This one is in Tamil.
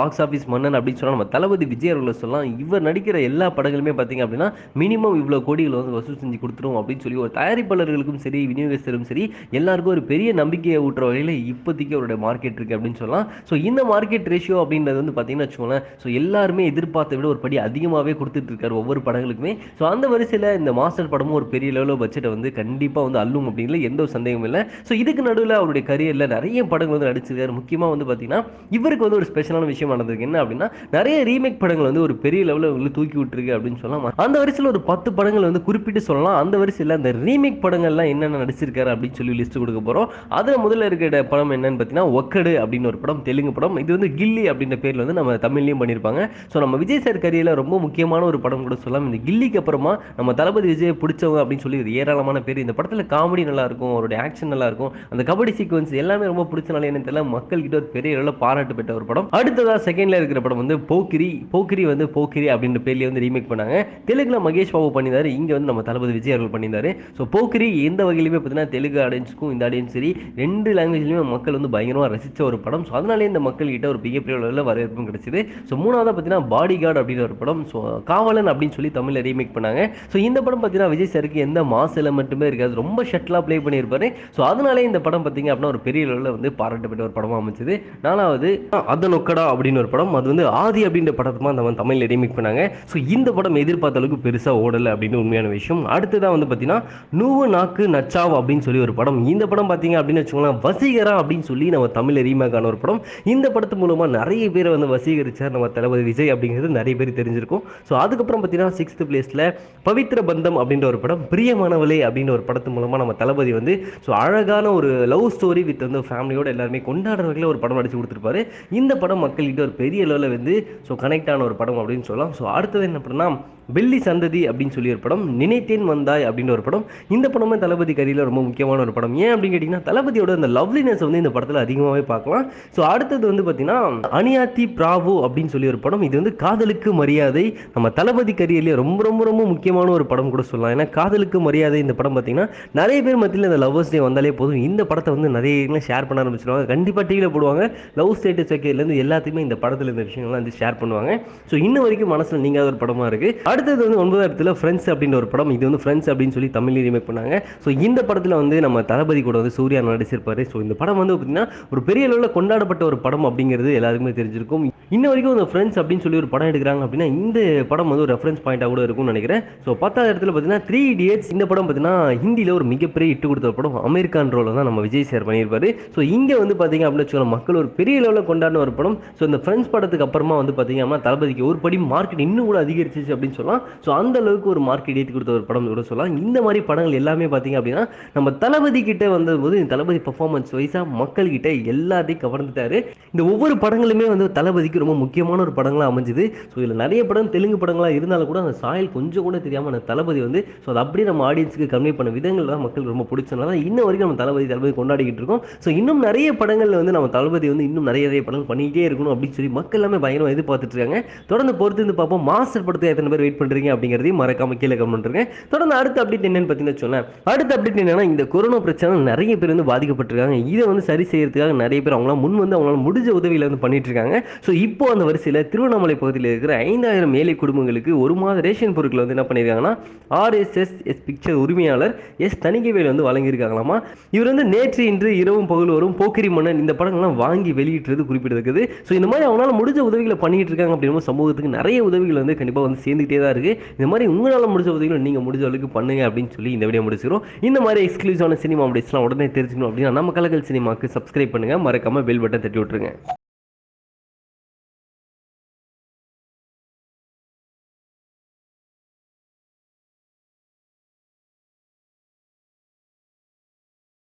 பாக்ஸ் ஆஃபீஸ் மன்னன் அப்படின்னு சொன்னால் நம்ம தளபதி விஜய் அவர்களை சொல்லலாம். இவர் நடிக்கிற எல்லா படங்களுமே பார்த்தீங்க அப்படின்னா மினிமம் இவ்வளோ கோடிகள் வந்து வசூல் செஞ்சு கொடுத்துரும் அப்படின்னு சொல்லி ஒரு தயாரிப்பாளர்களுக்கும் சரி விநியோகஸ்தரும் சரி எல்லாருக்கும் ஒரு பெரிய நம்பிக்கையை ஊட்டுற வகையில் இப்போதைக்கு அவருடைய மார்க்கெட் இருக்குது அப்படின்னு சொல்லலாம். ஸோ இந்த மார்க்கெட் ரேஷியோ அப்படின்றது வந்து பார்த்தீங்கன்னா வச்சுக்கோங்களேன் ஸோ எல்லாருமே எதிர்பார்த்த விட ஒரு படி அதிகமாகவே கொடுத்துட்டு இருக்காரு ஒவ்வொரு படங்களுக்குமே. ஸோ அந்த வரிசையில் இந்த மாஸ்டர் படமும் ஒரு பெரிய லெவலில் பட்ஜெட்டை வந்து கண்டிப்பாக வந்து அல்லும் அப்படிங்கிற எந்த ஒரு சந்தேகமும் இல்லை. ஸோ இதுக்கு நடுவில் அவருடைய கரியரில் நிறைய படங்கள் வந்து நடிச்சிருக்காரு. முக்கியமாக வந்து பார்த்தீங்கன்னா இவருக்கு வந்து ஒரு ஸ்பெஷலான விஷயம் நடந்திருக்கு என்ன அப்படின்னா நிறைய ரீமேக் படங்கள் வந்து ஒரு பெரிய லெவலில் வந்து தூக்கி விட்டுருக்கு அப்படின்னு சொல்லலாம். அந்த வரிசையில் ஒரு பத்து படங்கள் வந்து குறிப்பிட்டு சொல்லலாம். அந்த வரிசையில் அந்த ரீமேக் படங்கள்லாம் என்னென்ன நடிச்சிருக்காரு அப்படின்னு சொல்லி லிஸ்ட் கொடுக்க போகிறோம் அதில் முதல்ல இருக்கிற படம் என்னன்னு பார்த்தீங்கன்னா ஒக்கடு அப்படின்னு ஒரு படம் தெலுங்கு படம். இது வந்து கில்லி அப்படின்ற பேரில் வந்து நம்ம தமிழ்லையும் பண்ணியிருப்பாங்க. ஸோ நம்ம விஜய் சார் கரியரில் ரொம்ப முக்கியமான ஒரு படம் கூட சொல்லலாம். இந்த கில்லிக்கு அப்புறமா நம்ம தளபதி விஜய் பிடிச்சவங்க அப்படின்னு சொல்லி ஒரு ஏராளமான பேர். இந்த படத்தில் காமெடி நல்லா இருக்கும் அவருடைய ஆக்ஷன் நல்லா இருக்கும் அந்த கபடி சீக்வன்ஸ் எல்லாமே ரொம்ப பிடிச்சனால என்ன தெரியல. மக்கள்கிட்ட ஒரு பெரிய அளவில் பாராட்டு பெற்ற ஒரு படம். அடுத்ததாக செகண்டில் இருக்கிற படம் வந்து போக்கிரி போக்கிரி வந்து போக்கிரி அப்படின்ற பேர்லேயே வந்து ரீமேக் பண்ணாங்க. தெலுங்குல மகேஷ் பாபு பண்ணியிருந்தாரு இங்கே வந்து நம்ம தளபதி விஜய் அவர்கள் பண்ணியிருந்தாரு. ஸோ போக்கிரி எந்த வகையிலுமே பார்த்தீங்கன்னா தெலுங்கு ஆடியன்ஸுக்கும் இந்த ஆடியன்ஸ் சரி ரெண்டு லாங்குவேஜ்லையுமே மக்கள் வந்து பயங்கரமாக ரசித்த ஒரு படம். ஸோ அதனாலே இந்த மக்கள்கிட்ட ஒரு மிகப்பெரிய அளவில் வரவேற்பும் கிடைச்சிது. ஸோ மூணாவதாக பார்த்தீங்கன்னா பாடி கார்டு அப்படின்ற ஒரு படம். ஸோ காவலன் அப்படின்னு சொல்லி தமிழில் ரீமேக் பண்ணாங்க. ஸோ இந்த படம் பார்த்தீங்கன்னா விஜய் சாருக்கு எந்த மாஸ் எலமெண்ட்டுமே இருக்காது. ரொம்ப ஷட்டிலாக ப்ளே பண்ணியிருப்பாரு. ஸோ அதனாலே இந்த படம் பார்த்தீங்க அப்படின்னா ஒரு பெரிய லெவலில் வந்து பாராட்டப்பட்ட ஒரு படமாக அமைச்சது நாலாவது அதனொக்கடா அப்படின்னு ஒரு படம். அது வந்து ஆதி அப்படின்ற படத்தை நம்ம தமிழில் ரீமேக் பண்ணாங்க. ஸோ இந்த படம் எதிர்பார்த்த அளவுக்கு பெருசாக ஓடலை அப்படின்னு உண்மையான விஷயம். அடுத்ததாக வந்து பார்த்தீங்கன்னா நூவு நாக்கு நச்சாவ் அப்படின்னு சொல்லி ஒரு படம். இந்த படம் பார்த்தீங்க அப்படின்னு வச்சுக்கோங்களேன் வசீகரா அப்படின்னு சொல்லி நம்ம தமிழில் ரீமேக் ஆன ஒரு படம். இந்த படத்து மூலமாக நிறைய பேரை வந்து வசீகரிச்சார் நம்ம தளபதி விஜய் அப்படிங்கிறது நிறைய பேர் தெரிஞ்சிருக்கும். ஸோ அதுக்கப்புறம் பார்த்தீங்கன்னா சிக்ஸ்த் பிளேஸில் பவித்ர பந்தம் அப்படின்ற ஒரு படம். பிரியமானவளே அப்படின்ற ஒரு படத்து மூலமாக நம்ம தளபதி வந்து ஸோ அழகான ஒரு லவ் ஸ்டோரி வித் வந்து ஃபேமிலியோட எல்லாருமே கொண்டாடுறவர்களே ஒரு படம் அடிச்சு கொடுத்துருப்பாரு. இந்த படம் மக்கள் மக்கள்கிட்ட ஒரு பெரிய லெவலில் வந்து ஸோ கனெக்ட் ஆன ஒரு படம் அப்படின்னு சொல்லலாம். ஸோ அடுத்தது என்ன அப்படின்னா வெள்ளி சந்ததி அப்படின்னு சொல்லி ஒரு படம் நினைத்தேன் வந்தாய் அப்படின்னு ஒரு படம். இந்த படமே தளபதி கரியில் ரொம்ப முக்கியமான ஒரு படம். ஏன் அப்படின்னு கேட்டிங்கன்னா தளபதியோட அந்த லவ்லினஸ் வந்து இந்த படத்தில் அதிகமாகவே பார்க்கலாம். ஸோ அடுத்தது வந்து பார்த்தீங்கன்னா அனியாத்தி பிராவோ அப்படின்னு சொல்லி ஒரு படம். இது வந்து காதலுக்கு மரியாதை. நம்ம தளபதி கரியர்லேயே ரொம்ப ரொம்ப ரொம்ப முக்கியமான ஒரு படம் கூட சொல்லலாம். ஏன்னா காதலுக்கு மரியாதை இந்த படம் பார்த்தீங்கன்னா நிறைய பேர் மத்தியில் இந்த லவ்வர்ஸ் டே வந்தாலே போதும். இந்த படத்தை வந்து நிறைய ஷேர் பண்ண ஆரம்பிச்சிருவாங்க. கண்டிப்பாக டிவியில் போடுவாங்க. லவ் ஸ்டேட்டஸ் வைக்கிறதுலேருந்து எல்லாத்தையுமே இந்த படத்தில் இந்த விஷயங்கள்லாம் வந்து ஷேர் பண்ணுவாங்க. ஸோ இன்ன வரைக்கும் மனசில் நீங்காத ஒரு படமாக இருக்குது அடுத்தது வந்து ஒன்பதாயிரத்தில் ஃப்ரெண்ட்ஸ் அப்படின்ற ஒரு படம். இது வந்து ஃப்ரெண்ட்ஸ் அப்படின்னு சொல்லி தமிழ் ரீமேக் பண்ணாங்க. ஸோ இந்த படத்தில் வந்து நம்ம தளபதி கூட வந்து சூர்யா நடிச்சிருப்பாரு. ஸோ இந்த படம் வந்து பார்த்தீங்கன்னா ஒரு பெரிய அளவில் கொண்டாடப்பட்ட ஒரு படம் அப்படிங்கிறது எல்லாருக்குமே தெரிஞ்சிருக்கும். இன்ன வரைக்கும் இந்த ஃப்ரெண்ட்ஸ் அப்படின்னு சொல்லி ஒரு படம் எடுக்கிறாங்க அப்படின்னா இந்த படம் வந்து ஒரு ரெஃபரன்ஸ் பாயிண்டாக கூட இருக்கும்னு நினைக்கிறேன். ஸோ பத்தாவது இடத்துல பார்த்தீங்கன்னா த்ரீ இடியட்ஸ் இந்த படம் பார்த்தீங்கன்னா ஹிந்தியில் ஒரு மிகப்பெரிய இட்டு கொடுத்த ஒரு படம். அமெரிக்கான் ரோல் தான் நம்ம விஜய் சார் பண்ணியிருப்பாரு. ஸோ இங்கே வந்து பார்த்தீங்க அப்படின்னு வச்சுக்கோங்க மக்கள் ஒரு பெரிய லெவலில் கொண்டாடின ஒரு படம். ஸோ இந்த ஃப்ரெண்ட்ஸ் படத்துக்கு அப்புறமா வந்து பார்த்தீங்கன்னா தளபதிக்கு ஒரு படி மார்க்கெட் இன்னும் கூட அதிகரிச்சிச்சு அப்படின்னு சொல்லலாம். ஸோ அந்த அளவுக்கு ஒரு மார்க்கெட் ஏற்றி கொடுத்த ஒரு படம் கூட சொல்லலாம். இந்த மாதிரி படங்கள் எல்லாமே பார்த்தீங்க அப்படின்னா நம்ம தளபதி கிட்ட வந்தபோது இந்த தளபதி பர்ஃபார்மன்ஸ் வைஸாக மக்கள் கிட்ட எல்லாத்தையும் கவர்ந்துட்டாரு. இந்த ஒவ்வொரு படங்களுமே வந்து தளபதிக்கு ரொம்ப முக்கியமான ஒரு படங்களாக அமைஞ்சுது. ஸோ இதில் நிறைய படம் தெலுங்கு படங்களாக இருந்தாலும் கூட அந்த சாயல் கொஞ்சம் கூட தெரியாமல் அந்த தளபதி வந்து ஸோ அதை அப்படியே நம்ம ஆடியன்ஸுக்கு கன்வே பண்ண விதங்கள் தான் மக்கள் ரொம்ப பிடிச்சனால இன்ன வரைக்கும் நம்ம தளபதி தளபதி கொண்டாடிக்கிட்டு இருக்கோம். ஸோ இன்னும் நிறைய படங்கள் வந்து நம்ம தளபதி வந்து இன்னும் நிறைய நிறைய படங்கள் பண்ணிக்கிட்டே இருக்கணும் அப்படின்னு சொல்லி மக்கள் எல்லாமே பயங்கரமாக எதிர்பார்த்துட்டு இருக்காங்க. தொடர்ந்து பொறுத்து இருந்து பார்ப்போம். மாஸ்டர் படத்தை எத்தனை பேர் வெயிட் பண்ணுறீங்க அப்படிங்கிறதையும் மறக்காம கீழே கமெண்ட் பண்ணுறேன் தொடர்ந்து அடுத்த அப்டேட் என்னன்னு பார்த்தீங்கன்னா சொன்னேன் அடுத்த அப்டேட் என்னன்னா இந்த கொரோனா பிரச்சனை நிறைய பேர் வந்து பாதிக்கப்பட்டிருக்காங்க. இதை வந்து சரி செய்யறதுக்காக நிறைய பேர் அவங்களாம் முன் வந்து அவங்களால முடிஞ்ச உதவியில் வந்து பண்ணிட்டு இருக்காங்க ஸோ இப்போ அந்த வரிசையில் திருவண்ணாமலை பகுதியில் இருக்கிற ஐந்தாயிரம் ஏழை குடும்பங்களுக்கு ஒரு மாத ரேஷன் பொருட்கள் வந்து என்ன பண்ணியிருக்காங்கன்னா ஆர்எஸ்எஸ் எஸ் பிக்சர் உரிமையாளர் எஸ் தணிகைவேல் வந்து வழங்கியிருக்காங்களாமா. இவர் வந்து நேற்று இன்று இரவும் பகல் வரும் போக்கிரி மன்னன் இந்த படங்கள்லாம் வாங்கி வெளியிட்டது குறிப்பிட்டிருக்குது ஸோ இந்த மாதிரி அவங்களால முடிஞ்ச உதவிகளை பண்ணிட்டு இருக்காங்க அப்படின்னு சமூகத்துக்கு நிறைய உதவிகள் வந்து கண்டிப்பாக வந்து சேர்ந்துகிட்டே வேண்டியதாக இருக்குது இந்த மாதிரி உங்களால் முடிஞ்ச உதவிகளும் நீங்கள் முடிஞ்ச அளவுக்கு பண்ணுங்க அப்படின்னு சொல்லி இந்த வீடியோ முடிச்சுக்கிறோம். இந்த மாதிரி எக்ஸ்க்ளூசிவான சினிமா அப்டேட்ஸ்லாம் உடனே தெரிஞ்சுக்கணும் அப்படின்னா நம்ம கலகல் சினிமாக்கு சப்ஸ்கிரைப் பண்ணுங்கள் மறக்காமல் பெல் பட்டன் தட்டி விட்டுருங்க.